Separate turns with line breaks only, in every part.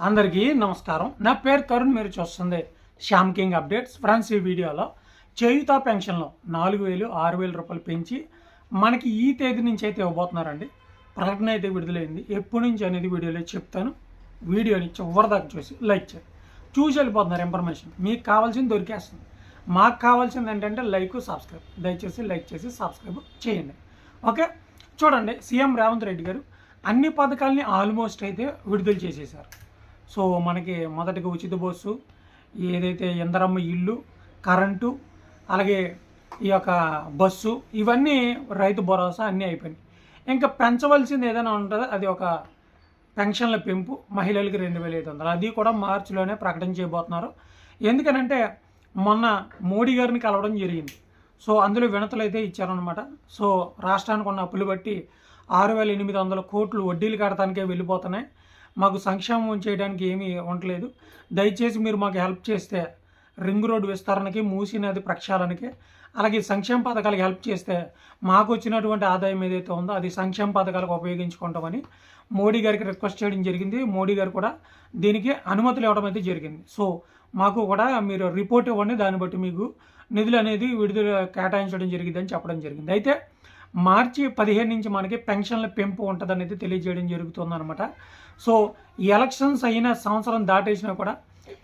అందరికీ నమస్కారం. నా పేరు తరుణ్ మీరు చూస్తుంది శ్యామ్ కింగ్ అప్డేట్స్. ఫ్రెండ్స్ ఈ వీడియోలో చేయుత పెన్షన్లో నాలుగు వేలు ఆరు వేల రూపాయలు పెంచి మనకి ఈ తేదీ నుంచి అయితే ఇవ్వబోతున్నారండి. ప్రకటన అయితే విడుదలైంది. ఎప్పటి నుంచి అనేది వీడియోలో చెప్తాను. వీడియోని చివరిదాకా చూసి లైక్ చేయండి. చూసి వెళ్ళిపోతున్నారు ఇన్ఫర్మేషన్. మీకు కావాల్సింది దొరికేస్తుంది. మాకు కావాల్సింది ఏంటంటే లైక్ సబ్స్క్రైబ్. దయచేసి లైక్ చేసి సబ్స్క్రైబ్ చేయండి. ఓకే? చూడండి సీఎం రేవంత్ రెడ్డి గారు అన్ని పథకాలని ఆల్మోస్ట్ అయితే విడుదల చేసేసారు. సో మనకి మొదటిగా ఉచిత బస్సు ఏదైతే ఇందరమ్మ ఇల్లు కరెంటు అలాగే ఈ యొక్క బస్సు ఇవన్నీ రైతు భరోసా అన్నీ అయిపోయినాయి. ఇంకా పెంచవలసింది ఏదైనా ఉంటుందో? అది ఒక పెన్షన్ల పెంపు మహిళలకి రెండు వేల ఐదు వందలు. అది కూడా మార్చిలోనే ప్రకటన చేయబోతున్నారు. ఎందుకనంటే మొన్న మోడీ గారిని కలవడం జరిగింది. సో అందులో వినతులు అయితే ఇచ్చారనమాట సో రాష్ట్రానికి ఉన్న అప్పులు బట్టి ఆరు వేల ఎనిమిది వందల కోట్లు వడ్డీలు కడటానికే వెళ్ళిపోతున్నాయి. మాకు సంక్షేమం చేయడానికి ఏమీ ఉండలేదు. దయచేసి మీరు మాకు హెల్ప్ చేస్తే రింగ్ రోడ్డు విస్తరణకి మూసీ నది ప్రక్షాళనకి అలాగే సంక్షేమ పథకాలకు హెల్ప్ చేస్తే మాకు వచ్చినటువంటి ఆదాయం ఏదైతే ఉందో అది సంక్షేమ పథకాలకు ఉపయోగించుకుంటామని మోడీ గారికి రిక్వెస్ట్ చేయడం జరిగింది. మోడీ గారు కూడా దీనికి అనుమతులు ఇవ్వడం అయితే జరిగింది. సో మాకు కూడా మీరు రిపోర్ట్ ఇవ్వండి. దాన్ని బట్టి మీకు నిధులు అనేది విడుదల కేటాయించడం జరిగిందని చెప్పడం జరిగింది. అయితే మార్చి పదిహేను నుంచి మనకి పెన్షన్ల పెంపు ఉంటుందనేది తెలియజేయడం జరుగుతుందన్నమాట. సో ఎలక్షన్స్ అయిన సంవత్సరం దాటేసినా కూడా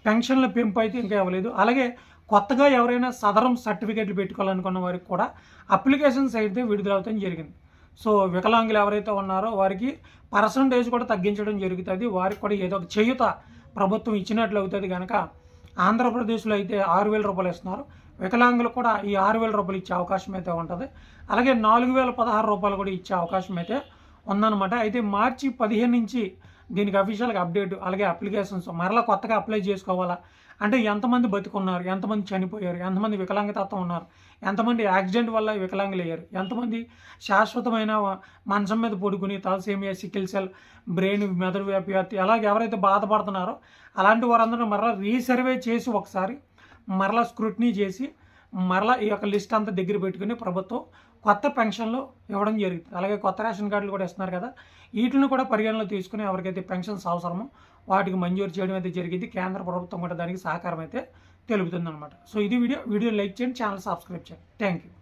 పెన్షన్ల పెంపు అయితే ఇంకా ఇవ్వలేదు అలాగే కొత్తగా ఎవరైనా సదరం సర్టిఫికేట్లు పెట్టుకోవాలనుకున్న వారికి కూడా అప్లికేషన్స్ అయితే విడుదలవుతాం జరిగింది. సో వికలాంగులు ఎవరైతే ఉన్నారో వారికి పర్సంటేజ్ కూడా తగ్గించడం జరుగుతుంది. వారికి కూడా ఏదో ఒక చేయుత ప్రభుత్వం ఇచ్చినట్లు అవుతుంది కనుక ఆంధ్రప్రదేశ్లో అయితే ఆరు వేల రూపాయలు ఇస్తున్నారు. వికలాంగులు కూడా ఈ ఆరు వేల రూపాయలు ఇచ్చే అవకాశం అయితే ఉంటుంది. అలాగే నాలుగు వేల పదహారు రూపాయలు కూడా ఇచ్చే అవకాశం అయితే ఉందన్నమాట. అయితే మార్చి పదిహేను నుంచి దీనికి అఫీషియల్గా అప్డేట్ అలాగే అప్లికేషన్స్ మరలా కొత్తగా అప్లై చేసుకోవాలా? అంటే ఎంతమంది బతుకున్నారు? ఎంతమంది చనిపోయారు? ఎంతమంది వికలాంగతత్వం ఉన్నారు? ఎంతమంది యాక్సిడెంట్ వల్ల వికలాంగులు అయ్యారు ఎంతమంది శాశ్వతమైన మంచం మీద పడుకుని తలసేమియా సికిల్ సెల్ బ్రెయిన్ మెదడు వ్యాప్తి అలాగే ఎవరైతే బాధపడుతున్నారో అలాంటి వారందరూ మరలా రీసర్వే చేసి ఒకసారి మరలా స్క్రూట్నీ చేసి మరలా ఈ యొక్క లిస్ట్ అంతా దగ్గర పెట్టుకుని ప్రభుత్వం కొత్త పెన్షన్లు ఇవ్వడం జరుగుతుంది. అలాగే కొత్త రేషన్ కార్డులు కూడా ఇస్తున్నారు కదా. వీటిని కూడా పరిగణలో తీసుకుని ఎవరికైతే పెన్షన్స్ అవసరమో వాటికి మంజూరు చేయడం అయితే జరిగింది. కేంద్ర ప్రభుత్వం కూడా దానికి సహకారం అయితే తెలుపుతుంది అనమాట సో ఇది వీడియో. వీడియో లైక్ చేయండి ఛానల్ సబ్స్క్రైబ్ చేయండి. Thank you